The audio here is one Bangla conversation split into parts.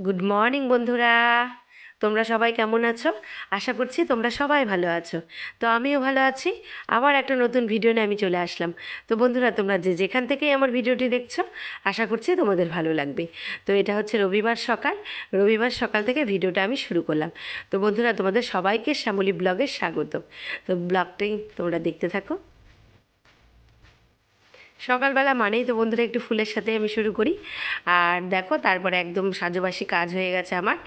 গুড মর্নিং বন্ধুরা। তোমরা সবাই কেমন আছো? আশা করছি তোমরা সবাই ভালো আছো। তো আমিও ভালো আছি। আবার একটা নতুন ভিডিও নিয়ে আমি চলে আসলাম। তো বন্ধুরা, তোমরা যে যেখান থেকেই আমার ভিডিওটি দেখছ, আশা করছি তোমাদের ভালো লাগবে। তো এটা হচ্ছে রবিবার সকাল। রবিবার সকাল থেকে ভিডিওটা আমি শুরু করলাম। তো বন্ধুরা, তোমাদের সবাইকে শ্যামলী ব্লগে স্বাগত তো ব্লগটাই তোমরা দেখতে থাকো। সকালবেলা মানেই তো বন্ধুরা একটু ফুলের সাথে আমি শুরু করি। আর দেখো, তারপরে একদম সাজবাসী কাজ হয়ে গেছে আমার।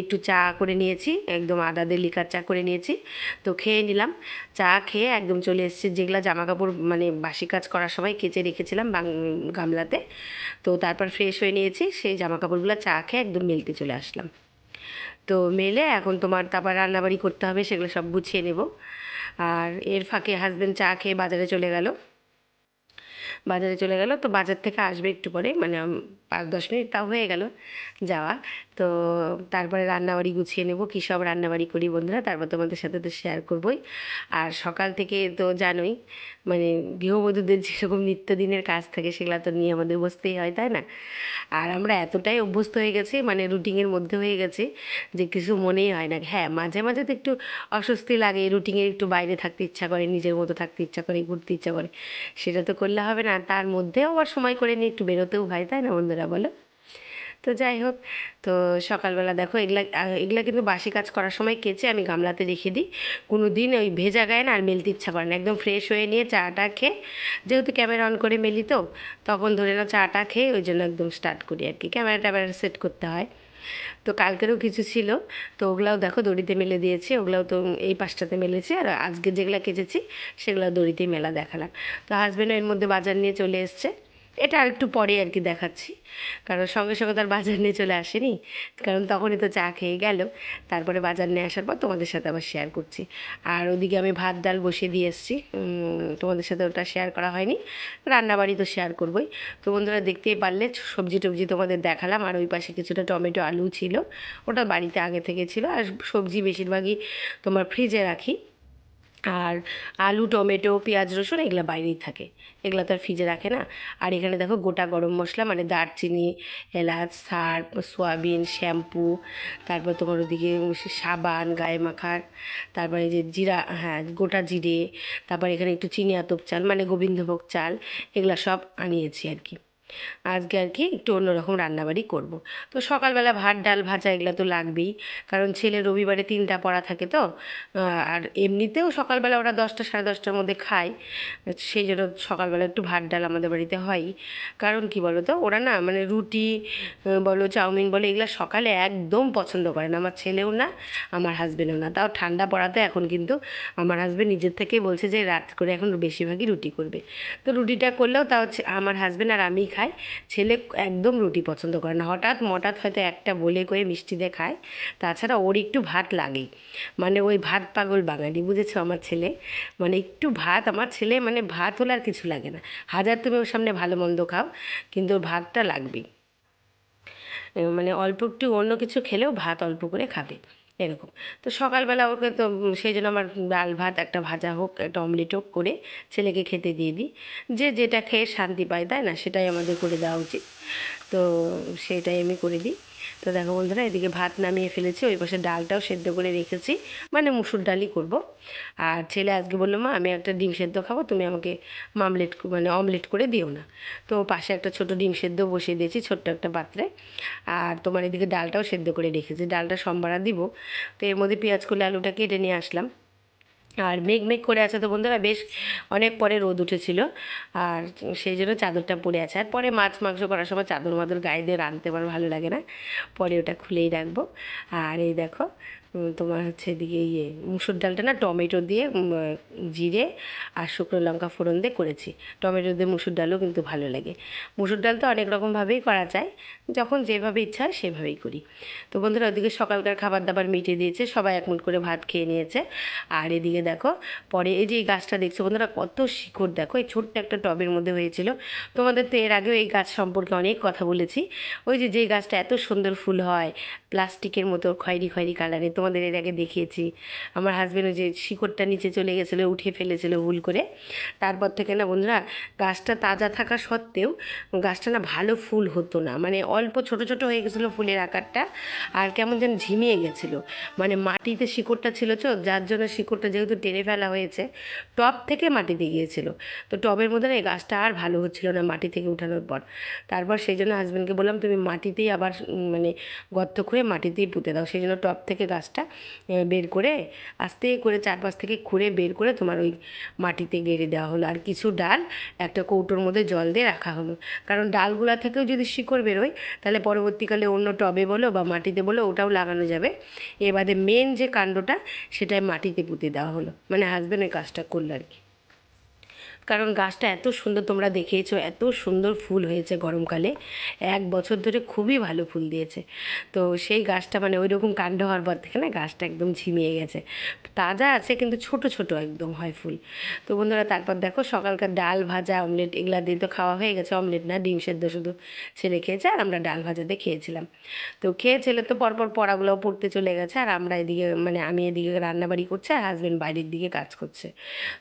একটু চা করে নিয়েছি, একদম আদা দিয়ে লিকার চা করে নিয়েছি। তো খেয়ে নিলাম। চা খেয়ে একদম চলে এসেছি যেগুলো জামা কাপড় মানে বাসি কাজ করার সময় কেচে রেখেছিলাম গামলাতে। তো তারপর ফ্রেশ হয়ে নিয়েছি, সেই জামা কাপড়গুলো চা খেয়ে একদম মেলতে চলে আসলাম। তো মেলে এখন তোমার তারপর রান্নাবাড়ি করতে হবে, সেগুলো সব গুছিয়ে নেব। আর এর ফাঁকে হাজব্যান্ড চা খেয়ে বাজারে চলে গেল। বাজারে চলে গেল। তো বাজার থেকে আসবে একটু পরে। মানে পাঁচ দশ মিনিট তাও হয়ে গেল যাওয়া। তো তারপরে রান্নাবাড়ি গুছিয়ে নেব। কী সব রান্নাবাড়ি করি বন্ধুরা, তারপর তোমাদের সাথে তো শেয়ার করবই। আর সকাল থেকে তো জানোই মানে গৃহবধূদের যেরকম নিত্যদিনের কাজ থাকে, সেগুলো তো নিয়ে আমাদের বসতেই হয়, তাই না? আর আমরা এতটাই অভ্যস্ত হয়ে গেছি মানে রুটিনের মধ্যে হয়ে গেছি যে কিছু মনেই হয় না। হ্যাঁ মাঝে মাঝে তো একটু অস্বস্তি লাগে রুটিনের একটু বাইরে থাকতে ইচ্ছা করে, নিজের মতো থাকতে ইচ্ছা করে, ঘুরতে ইচ্ছা করে। সেটা তো করলে হবে না। তার মধ্যেও আবার সময় করে নিয়ে একটু বেরোতেও হয়, তাই না বন্ধুরা? বলো। তো যাই হোক, তো সকালবেলা দেখো এগুলা এগুলা কিন্তু বাসি কাজ করার সময় কেচে আমি গামলাতে রেখে দিই। কোনো দিন ওই ভেজা গায়ে না আর মেলতে ইচ্ছা করে না, একদম ফ্রেশ হয়ে নিয়ে চাটা খেয়ে, যেহেতু ক্যামেরা অন করে মেলি তো, তখন ধরে না চাটা খেয়ে ওই জন্য একদম স্টার্ট করি আর কি ক্যামেরা ট্যামেরা সেট করতে হয়। তো কালকেরও কিছু ছিল, তো ওগুলাও দেখো দড়িতে মেলে দিয়েছি, ওগুলাও তো এই পাশটাতে মেলেছি, আর আজকে যেগুলো কেচেছি, সেগুলো দড়িতে মেলা দেখালাম। তো হাজব্যান্ড এর মধ্যে বাজার নিয়ে চলে এসছে এটা আর একটু পরে আর কি দেখাচ্ছি। কারণ সঙ্গে সঙ্গে তার বাজার নিয়ে চলে আসেনি। কারণ তখনই তো চা খেয়ে গেল। তারপরে বাজার নিয়ে আসার পর তোমাদের সাথে আবার শেয়ার করছি। আর ওদিকে আমি ভাত, ডাল বসিয়ে দিয়ে এসেছি। তোমাদের সাথে ওটা শেয়ার করা হয়নি। রান্নাবাড়ি তো শেয়ার করবোই। তো বন্ধুরা দেখতেই পারলে, সবজি টবজি তোমাদের দেখালাম। আর ওই পাশে কিছুটা টমেটো, আলু ছিল। ওটা বাড়িতে আগে থেকে ছিল। আর সবজি বেশিরভাগই তোমার ফ্রিজে রাখি। আর আলু, টমেটো, পেঁয়াজ, রসুন এগুলো বাইরেই থাকে। এগুলো তো আর ফ্রিজে রাখে না। আর এখানে দেখো গোটা গরম মশলা মানে দারচিনি, এলাচ সার্ফ সোয়াবিন, শ্যাম্পু, তারপর তোমার ওদিকে সাবান, গায়ে মাখার, তারপরে যে জিরা হ্যাঁ গোটা জিরে, তারপর এখানে একটু চিনি আতপ চাল মানে গোবিন্দভোগ চাল, এগুলো সব আনিয়েছি আর কি। আজকে আর কি একটু অন্যরকম রান্নাবাড়ি করব। তো সকালবেলা ভাত, ডাল, ভাজা এগুলো তো লাগবেই। কারণ ছেলে রবিবারে তিনটা পড়া থাকে তো। আর এমনিতেও সকালবেলা ওরা দশটা, সাড়ে দশটার মধ্যে খায়। সেই জন্য সকালবেলা একটু ভাত, ডাল আমাদের বাড়িতে হয়ই কারণ কি বলো তো ওরা না মানে রুটি বলো চাউমিন বলো এগুলো সকালে একদম পছন্দ করে না। আমার ছেলেও না, আমার হাজবেন্ডও না। তাও ঠান্ডা পড়াতে এখন কিন্তু আমার হাজবেন্ড নিজের থেকেই বলছে যে, রাত করে এখন বেশিরভাগই রুটি করবে। তো রুটিটা করলেও তাও আমার হাজবেন্ড আর আমি খায় ছেলে একদম রুটি পছন্দ করে না। হঠাৎ মঠাৎ হয়তো একটা বলে করে মিষ্টি দিয়ে খায়। তাছাড়া ওর একটু ভাত লাগেই। মানে ওই ভাত পাগল বাঙালি, বুঝেছ আমার ছেলে? মানে একটু ভাত, আমার ছেলে মানে ভাত হলে আর কিছু লাগে না। হাজার তুমি ওর সামনে ভালো মন্দ খাও, কিন্তু ভাতটা লাগবেই। মানে অল্প একটু অন্য কিছু খেলেও ভাত অল্প করে খাবে। এরকম। তো সকালবেলা ওকে তো সেই জন্য আমার ডাল ভাত, একটা ভাজা হোক, একটা অমলেট হোক করে ছেলেকে খেতে দিয়ে দিই। যে যেটা খেয়ে শান্তি পায়, তাই না? সেটাই আমাদের করে দেওয়া উচিত। তো সেটাই আমি করে দিই। তো দেখো বন্ধুরা, এদিকে ভাত নামিয়ে ফেলেছি, ওই পাশে ডালটাও সেদ্ধ করে রেখেছি মানে মুসুর ডালই করব। আর ছেলে আজকে বলল, মা, আমি একটা ডিম সেদ্ধ খাব, তুমি আমাকে মামলেট মানে অমলেট করে দিও না। তো পাশে একটা ছোট ডিম সেদ্ধ বসিয়ে দিয়েছি, ছোট্ট একটা পাত্রে। আর তোমার এদিকে ডালটাও সেদ্ধ করে রেখেছি, ডালটা সম্বারা দিব। তো এর মধ্যে পেঁয়াজ করলে আলুটা কেটে নিয়ে আসলাম। আর মেঘ মেঘ করে আছে তো বন্ধুরা, বেশ অনেক পরে রোদ উঠেছিল। আর সেই জন্য চাদরটা পরে আছে। আর পরে মাছ মাংস করার সময় চাদর মাদর গায়ে দিয়ে রাঁধতে আমার ভালো লাগে না। পরে ওটা খুলেই রাখব আর এই দেখো তোমার হচ্ছে এদিকে ইয়ে মুসুর ডালটা না টমেটো দিয়ে জিরে আর শুকনো লঙ্কা ফোড়ন দিয়ে করেছি। টমেটো দিয়ে মুসুর ডালও কিন্তু ভালো লাগে। মুসুর ডাল তো অনেক রকমভাবেই করা যায়, যখন যেভাবে ইচ্ছা হয় সেভাবেই করি। তো বন্ধুরা, ওদিকে সকালকার খাবার দাবার মিটিয়ে দিয়েছে, সবাই একমুট করে ভাত খেয়ে নিয়েছে। আর এদিকে দেখো, পরে এই যে এই গাছটা দেখছ বন্ধুরা, কত শিকড় দেখো, এই ছোট্ট একটা টবের মধ্যে হয়েছিল। তোমাদের তো এর আগেও এই গাছ সম্পর্কে অনেক কথা বলেছি। ওই যে যেই গাছটা এত সুন্দর ফুল হয়, প্লাস্টিকের মতো খয়েরি খয়েরি কালারে তোমার তোমাদের এর আগে দেখিয়েছি। আমার হাজবেন্ড ওই যে শিকড়টা নিচে চলে গেছিল উঠে ফেলেছিল ভুল করে। তারপর থেকে না বন্ধুরা, গাছটা তাজা থাকা সত্ত্বেও গাছটা না ভালো ফুল হতো না। মানে অল্প ছোট ছোট হয়ে গেছিল ফুলের আকারটা আর কেমন যেন ঝিমিয়ে গেছিল। মানে মাটিতে শিকড়টা ছিল তো, যার জন্য শিকড়টা যেহেতু টেনে ফেলা হয়েছে, টব থেকে মাটিতে গিয়েছিল। তো টবের মধ্যে না এই গাছটা আর ভালো হচ্ছিল না মাটি থেকে উঠানোর পর। তারপর সেই জন্য হাজব্যান্ডকে বললাম, তুমি মাটিতেই আবার মানে গর্ত করে মাটিতেই পুঁতে দাও। সেই জন্য টব থেকে গাছটা আহ, বের করে আস্তে করে চারপাশ থেকে খুঁড়ে বের করে তোমার ওই মাটিতে গেড়ে দেওয়া হলো। আর কিছু ডাল একটা কৌটোর মধ্যে জল দিয়ে রাখা হলো। কারণ ডালগুলো থেকেও যদি শিকড় বেরোয় তাহলে পরবর্তীকালে অন্য টবে বলো বা মাটিতে বলো ওটাও লাগানো যাবে। এবারে মেন যে কাণ্ডটা সেটাই মাটিতে পুঁতে দেওয়া হলো। মানে হাজব্যান্ড ওই কাজটা করল আর কি। কারণ গাছটা এত সুন্দর তোমরা দেখেইছো এত সুন্দর ফুল হয়েছে গরমকালে। এক বছর ধরে খুবই ভালো ফুল দিয়েছে। তো সেই গাছটা মানে ওই রকম কাণ্ড হওয়ার পর থেকে না গাছটা একদম ঝিমিয়ে গেছে। তাজা আছে কিন্তু ছোট ছোট একদম হয় ফুল। তো বন্ধুরা তারপর দেখো সকালকার ডাল ভাজা, অমলেট এগুলা দিয়ে তো খাওয়া হয়ে গেছে। অমলেট না, ডিম সেদ্ধ শুধু ছেলে খেয়েছে আর আমরা ডাল ভাজাতে খেয়েছিলাম। তো খেয়ে ছেলে তো পরপর পড়াগুলোও পড়তে চলে গেছে আর আমরা এদিকে মানে আমি এদিকে রান্নাবাড়ি করছি আর হাজব্যান্ড বাইরের দিকে কাজ করছে।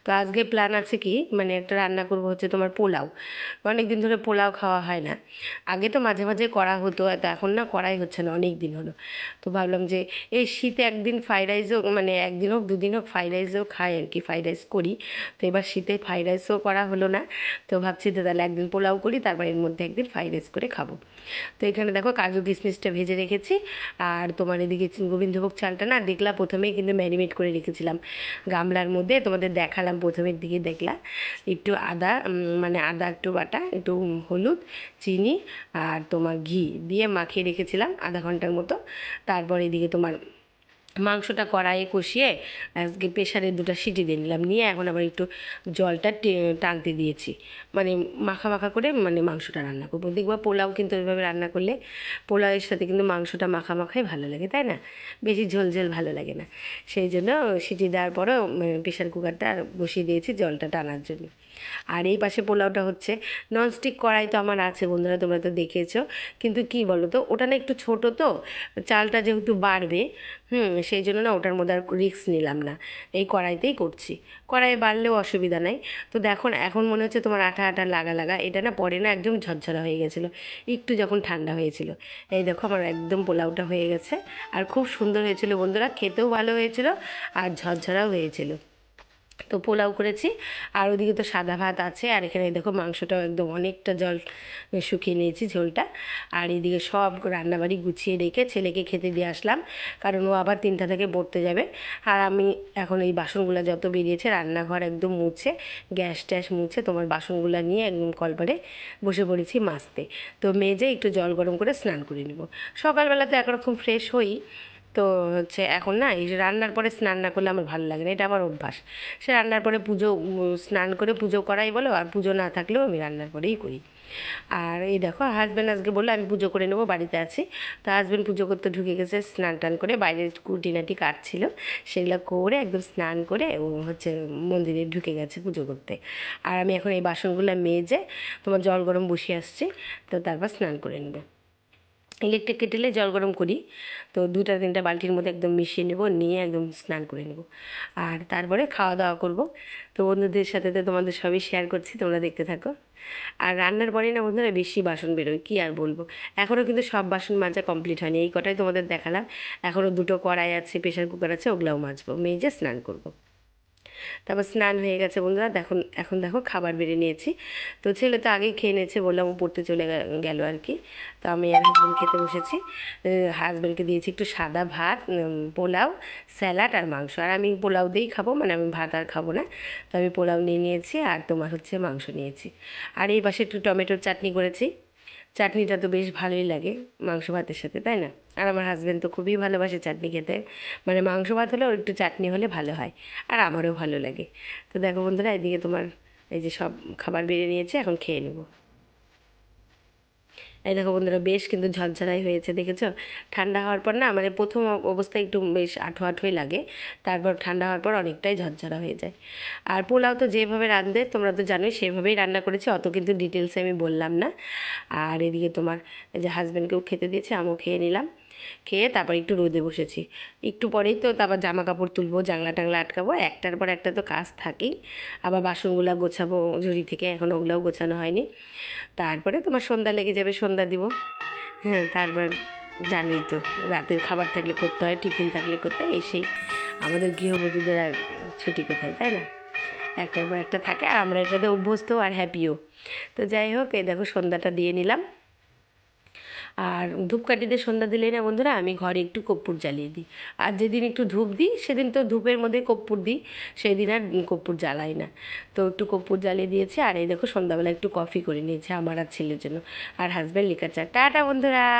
তো আজকে প্ল্যান আছে কি? মানে একটা রান্না করব হচ্ছে তোমার পোলাও। অনেক দিন ধরে পোলাও খাওয়া হয় না। আগে তো মাঝে মাঝে করা হতো তো এখন না করাই হচ্ছে না অনেক দিন হলো। তো ভাবলাম যে এই শীতে একদিন ফ্রাইড রাইসও মানে একদিন হোক, দুদিন হোক ফ্রাইড রাইসও খাই আর কি ফ্রাইড রাইস করি। তো এবার শীতে ফ্রাইড রাইসও করা হলো না। তো ভাবছি যে তাহলে একদিন পোলাও করি, তারপর এর মধ্যে একদিন ফ্রাইড রাইস করে খাব। তো এখানে দেখো কাজু কিশমিশটা ভেজে রেখেছি। আর তোমার এদিকে গোবিন্দভোগ চালটা না দেখলাম প্রথমেই কিন্তু ম্যারিনেট করে রেখেছিলাম। গামলার মধ্যে তোমাদের দেখালাম প্রথমের দিকে দেখলাম একটু আদা মানে আদা একটু বাটা, একটু হলুদ, চিনি আর তোমার ঘি দিয়ে মাখিয়ে রেখেছিলাম আধা ঘণ্টার মতো। তারপর এদিকে তোমার মাংসটা কড়াইয়ে কষিয়ে, আজকে প্রেশারে দুটো সিটি দিয়ে নিলাম। নিয়ে এখন আবার একটু জলটা টানতে দিয়েছি। মানে মাখা মাখা করে মানে মাংসটা রান্না করব। দেখবা পোলাও কিন্তু ওইভাবে রান্না করলে পোলাওয়ের সাথে কিন্তু মাংসটা মাখা মাখাই ভালো লাগে, তাই না? বেশি ঝোল ঝোল ভালো লাগে না। সেই জন্য সিটি দেওয়ার পরেও প্রেশার কুকারটা বসিয়ে দিয়েছি জলটা টানার জন্য। আর এই পাশে পোলাওটা হচ্ছে ননস্টিক কড়াই তো আমার আছে বন্ধুরা, তোমরা তো দেখেছ। কিন্তু কি বলো তো ওটা না একটু ছোট তো, চালটা যেহেতু বাড়বে, হুম, সেই জন্য না ওটার মধ্যে আর রিস্ক নিলাম না। এই কড়াইতেই করছি। কড়াই বাড়লেও অসুবিধা নাই। তো দেখো এখন মনে হচ্ছে তোমার আঠা আঠা লাগা লাগা, এটা না পরে না একদম ঝরঝরা হয়ে গেছিল, একটু যখন ঠান্ডা হয়েছিল। এই দেখো আমার একদম পোলাওটা হয়ে গেছে, আর খুব সুন্দর হয়েছিল বন্ধুরা, খেতেও ভালো হয়েছিল আর ঝরঝরাও হয়েছিল। তো পোলাও করেছি। আর ওদিকে তো সাদা ভাত আছে। আর এখানে দেখো মাংসটাও একদম অনেকটা জল শুকিয়ে নিয়েছি ঝোলটা। আর এদিকে সব রান্নাবাড়ি গুছিয়ে রেখে ছেলেকে খেতে দিয়ে আসলাম। কারণ ও আবার তিনটা থেকে পড়তে যাবে। আর আমি এখন এই বাসনগুলো যত বেরিয়েছে রান্নাঘর একদম মুছে, গ্যাস ট্যাস মুছে তোমার বাসনগুলো নিয়ে একদম কলপারে বসে পড়েছি মাজতে। তো মেজে একটু জল গরম করে স্নান করে নেব। সকালবেলা তো একরকম ফ্রেশ হই। তো হচ্ছে এখন না এই রান্নার পরে স্নান না করলে আমার ভালো লাগে না, এটা আমার অভ্যাস। সে রান্নার পরে পুজো, স্নান করে পুজো করাই বলো, আর পুজো না থাকলেও আমি রান্নার পরেই করি। আর এই দেখো হাজব্যান্ড আজকে বলল, আমি পুজো করে নেব, বাড়িতে আছি। তো হাজব্যান্ড পুজো করতে ঢুকে গেছে, স্নান টান করে বাইরের কুটিনাটি কাটছিল, সেগুলো করে একদম স্নান করে ও হচ্ছে মন্দিরে ঢুকে গেছে পুজো করতে। আর আমি এখন এই বাসনগুলো মেজে তোমার জল গরম বসিয়ে আসছি, তো তারপর স্নান করে নেব। ইলেকট্রিক কেটেলে জল গরম করি। তো দুটা তিনটা বালতির মধ্যে একদম মিশিয়ে নেব, নিয়ে একদম স্নান করে নেব। আর তারপরে খাওয়া দাওয়া করব। তো বন্ধুদের সাথে তো তোমাদের সবই শেয়ার করছি, তোমরা দেখতে থাকো। আর রান্নার পরে না বন্ধুরা বেশি বাসন বেরোয়, কী আর বলব? এখনও কিন্তু সব বাসন মাজা কমপ্লিট হয়নি, এই কটাই তোমাদের দেখালাম। এখনও দুটো কড়াই আছে প্রেশার কুকার আছে, ওগুলাও মাজবো। মেজে স্নান করব। তারপর স্নান হয়ে গেছে বন্ধুরা, দেখুন, এখন দেখো খাবার বেড়ে নিয়েছি। তো ছেলে তো আগেই খেয়ে নিয়েছে, বললাম ও পড়তে চলে গেল আর কি। তো আমি আর হাজব্যান্ড খেতে বসেছি। হাজব্যান্ডকে দিয়েছি একটু সাদা ভাত পোলাও, স্যালাড আর মাংস। আর আমি পোলাও দিয়েই খাব মানে আমি ভাত আর খাব না। তো আমি পোলাও নিয়ে নিয়েছি আর তোমার হচ্ছে মাংস নিয়েছি। আর এই পাশে একটু টমেটোর চাটনি করেছি। চাটনিটা তো বেশ ভালোই লাগে মাংস ভাতের সাথে, তাই না? আর আমার হাজব্যান্ড তো খুবই ভালোবাসে চাটনি খেতে। মানে মাংস ভাত হলেও একটু চাটনি হলে ভালো হয়, আর আমারও ভালো লাগে। তো দেখো বন্ধুরা, এদিকে তোমার এই যে সব খাবার বেড়ে নিয়েছে, এখন খেয়ে নেব। এই দেখো বন্ধুরা, বেশ কিন্তু ঝরঝরাই হয়েছে, দেখেছ? ঠান্ডা হওয়ার পর না মানে প্রথম অবস্থায় একটু বেশ আঠো আঠোই লাগে, তারপর ঠান্ডা হওয়ার পর অনেকটাই ঝরঝরা হয়ে যায়। আর পোলাও তো যেভাবে রাঁধবে, তোমরা তো জানোই, সেভাবেই রান্না করেছি, অত কিন্তু ডিটেলসে আমি বললাম না। আর এদিকে তোমার যে হাজব্যান্ডকেও খেতে দিয়েছে, আমিও খেয়ে নিলাম। খেয়ে তারপর একটু রোদে বসেছি। একটু পরেই তো তারপর জামা কাপড় তুলবো, জানলা টাংলা আটকাবো, একটার পর একটা তো কাজ থাকেই। আবার বাসনগুলো গোছাবো, ঝুড়ি থেকে এখন ওগুলোও গোছানো হয়নি। তারপরে তোমার সন্ধ্যা লেগে যাবে, সন্ধ্যা দিব। হ্যাঁ তারপর জানি তো, রাতের খাবার থাকলে করতে হয়, টিফিন থাকলে করতে হয়, এসেই আমাদের গৃহবধূদের আর ছুটি কোথায়, তাই না? একটার পর একটা থাকে, আর আমরা এটাতে অভ্যস্ত আর হ্যাপিও তো যাই হোক, এই দেখো সন্ধ্যাটা দিয়ে নিলাম। আর ধূপকাঠিতে সন্ধ্যা দিলেই না বন্ধুরা, আমি ঘরে একটু কর্পূর জ্বালিয়ে দিই। আর যেদিন একটু ধূপ দিই, সেদিন তো ধূপের মধ্যে কর্পূর দিই সেই দিন আর কর্পূর জ্বালাই না। তো একটু কর্পূর জ্বালিয়ে দিয়েছি, আর এই দেখো সন্ধ্যাবেলা একটু কফি করে নিয়েছি আমার আর ছেলের জন্য, আর হাজব্যান্ড লিকার চা টাটা বন্ধুরা!